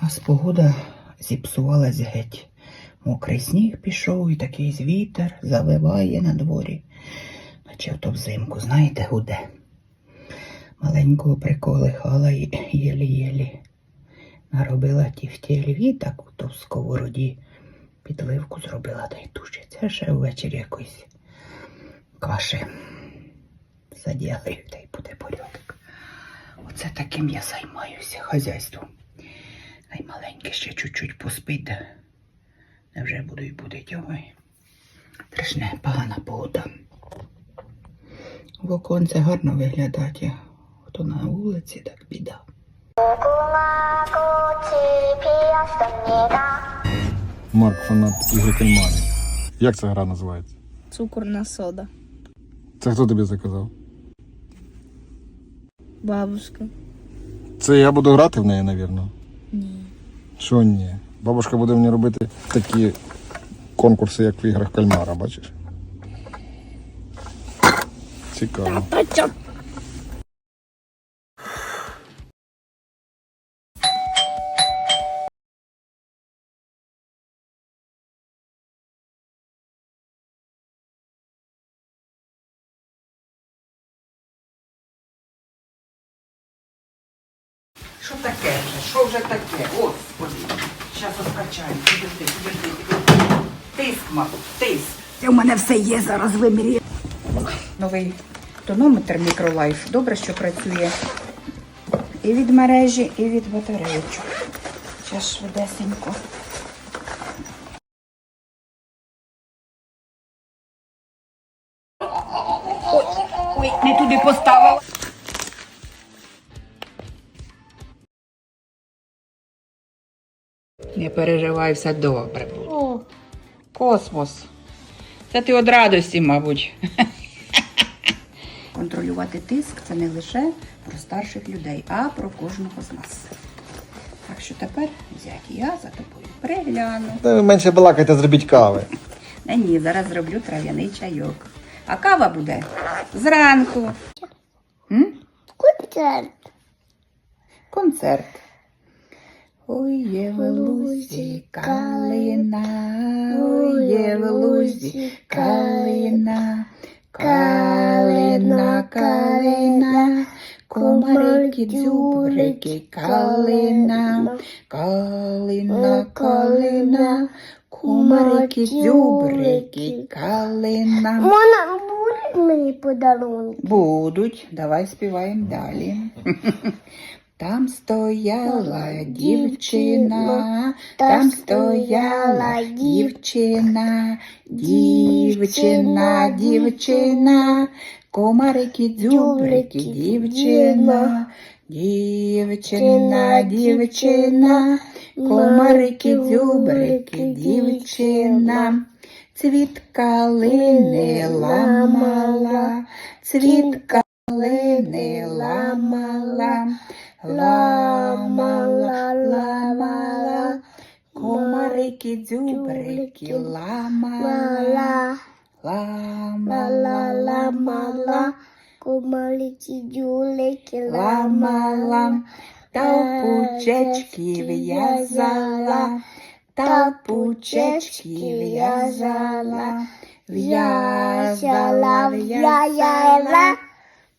У нас погода зіпсувалась геть. Мокрий сніг пішов і такий вітер завиває на дворі. Наче то взимку, знаєте, гуде. Маленького приколихала і єлі-єлі. Наробила ті в тілі таку то в сковороді. Підливку зробила та й тушиться ще ввечері якоїсь каші. Задягаю та й буде порядок. Оце таким я займаюся хазяйством маленький ще чуть-чуть поспить. Невже будуть будить. Ой. Трішне погана погода. В оконце гарно виглядати. Хто на вулиці, так біда. Марк фанат ігри кальмари. Як ця гра називається? Цукорна сода. Це хто тобі заказав? Бабушка. Це я буду грати в неї, навірно. Що ні? Бабушка буде мені робити такі конкурси, як в іграх кальмара, бачиш? Цікаво. Що таке вже? Що вже таке? Господи. Зараз розкачаю. Підожди, підожди, підожди. Тиск, мабуть, тиск. У мене все є, зараз вимірюю. Новий тонометр мікролайф. Добре, що працює і від мережі, і від батарейочок. Зараз швидесенько. Ой, ой, не туди поставила. Не переживай, все добре. О, космос. Це ти від радості, мабуть. Контролювати тиск це не лише про старших людей, а про кожного з нас. Так що тепер, зякі, я за тобою пригляну. Менше балакайте, зробіть кави. Не ні, зараз зроблю трав'яний чайок. А кава буде зранку. М? Концерт. Концерт. Ой, є в лузі калина, ой, є в лузі калина, калина, калина, комарики, дзюбрики, калина, калина, калина, комарики, дзюбрики, калина. Мона, будуть мені подарунки? Будуть, давай співаємо далі. Там стояла дівчина, там стояла дівчина, дівчина, дівчина, комарики, дзюбрики, дівчина, дівчина, дівчина, комарики, дзюбрики, дівчина. Цвіт калини ламала, цвіт калини ламала, ламала, ламала, комарики, дзюбрики ламала, Мала, ламала, ламала, кумалики, дюлики, ламала, та пучечки в'язала, та пучечки в'язала, в'язала, в'язала.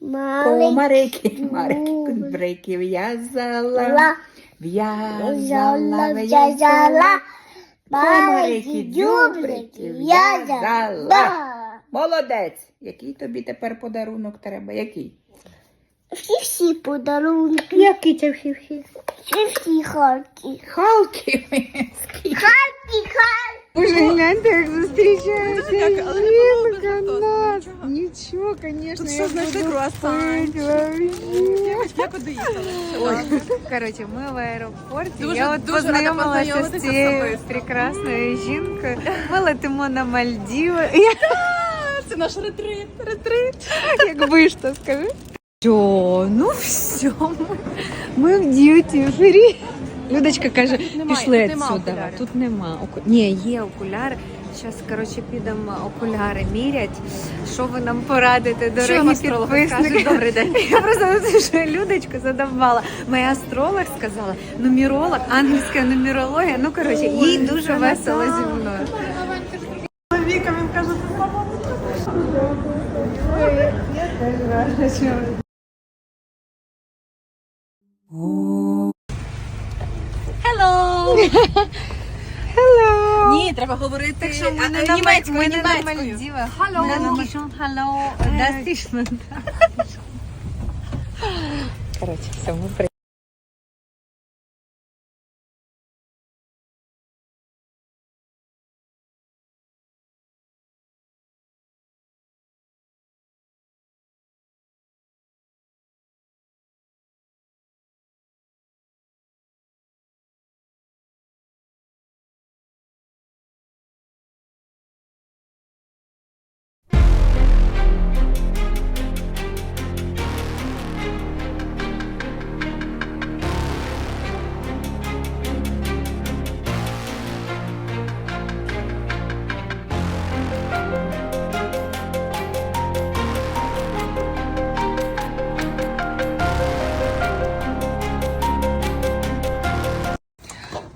Комарики, марики, брики в'язала, ла, в'язала, в'язала, в'язала, в'язала, комарики, дюбрики в'язала. Молодець! Який тобі тепер подарунок треба? Який? Всі-всі подарунки. Який це всі-всі? Всі-всі харки. Халки. Харки, харки. Боже, гляньте, як зустрічається жінка нас. Нічого, звісно, Тут що знайшли круасанчик. Як ви доїхали? Коротше, ми в аеропорті. Дуже- Я от дуже рада познайомилася з познайомитися з цією тобою. прекрасною жінкою. Ми летимо на Мальдіви. Це наш ретрит. Ретрит. Як ви що скажи? Що, ну все, ми, ми в д'юті фрі. Людочка каже, пішли відсюди. Тут нема. Оку... Ні, є окуляри. Зараз, коротше, підемо окуляри мірять. Що ви нам порадите, дорогі підписники? Добрий день. Я просто що Людочку задавала. Моя астролог сказала, нумеролог, ангельська нумерологія. Ну, коротше, їй дуже весело зі мною. Чоловіка він каже, це мама. Hello! Hello! Ні, треба говорити Так що ми не е, на німецькою, ми не на. Мальдівах. Hello. Hello. Das ist man. Коротше, все, ми при...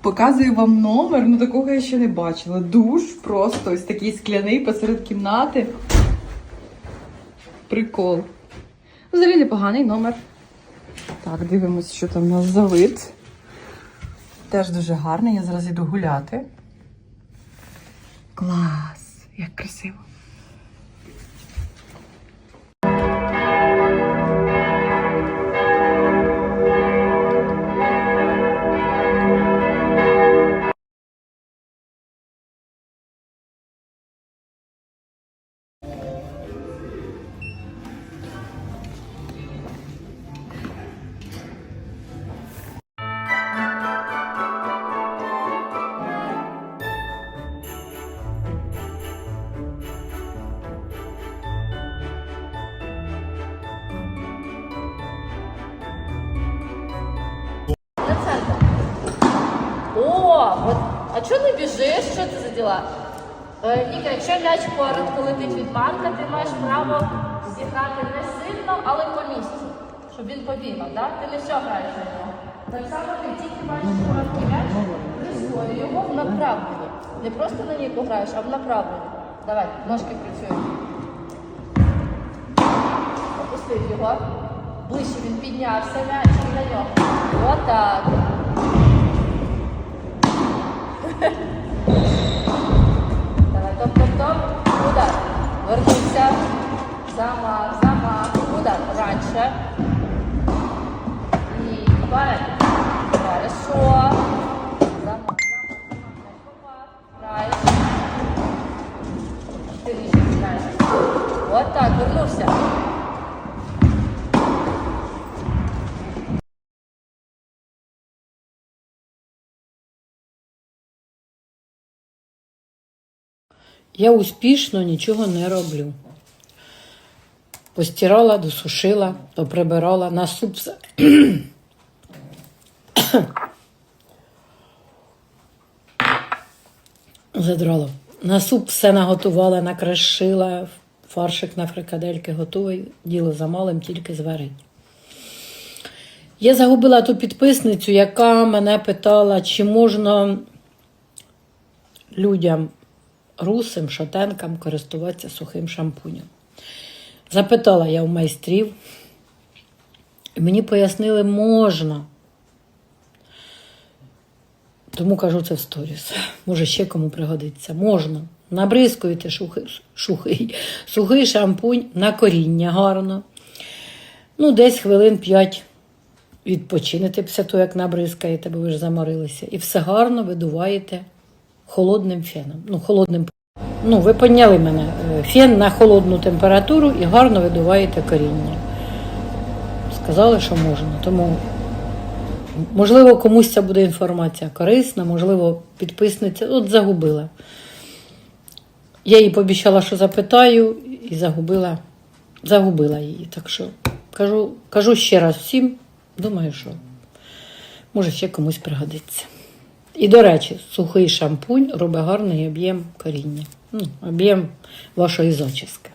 Показую вам номер, ну такого я ще не бачила. Душ просто ось такий скляний посеред кімнати. Прикол. Взагалі непоганий номер. Так, дивимось, що там у нас за вид. Теж дуже гарний. Я зараз йду гуляти. Клас! Як красиво. О, от, а чого не біжиш? Що це за діла? Е, Віка, якщо м'яч коротко летить від Марка, ти маєш право зіграти не сильно, але по місцю, щоб він побігав, да? Ти не все граєш на нього. Так само ти тільки бачиш короткий м'яч, прискорюй його в направленні. Не просто на ній пограєш, а в направленні. Давай, ножки працюють. Опустив його. Ближче він піднявся м'яч і на нього. Отак. Давай, топ, топ, топ. Удар. Вернувся. Замах, замах. Удар. Раньше. И вперед. Я успішно нічого не роблю. Постирала, досушила, поприбирала, на суп. Задрала. На суп все наготувала, накришила, фаршик на фрикадельки готовий, діло за малим, тільки зварить. Я загубила ту підписницю, яка мене питала, чи можна людям русим, шатенкам користуватися сухим шампунем. Запитала я у майстрів, і мені пояснили, можна. Тому кажу це в сторіс. Може, ще кому пригодиться. Можна. Набризкуєте сухий, сухий, сухий шампунь на коріння гарно. Ну, десь хвилин 5 відпочинете після того, як набризкаєте, бо ви ж заморилися. І все гарно видуваєте холодним феном. Ну, холодним. Ну, ви поняли мене. Е, Фен на холодну температуру і гарно видуваєте коріння. Сказали, що можна. Тому, можливо, комусь ця буде інформація корисна, можливо, підписниця. От загубила. Я їй пообіцяла, що запитаю, і загубила, загубила її. Так що кажу, кажу ще раз всім, думаю, що може ще комусь пригодиться. І, до речі, сухий шампунь робить гарний об'єм коріння. Ну, об'єм вашої зачіски.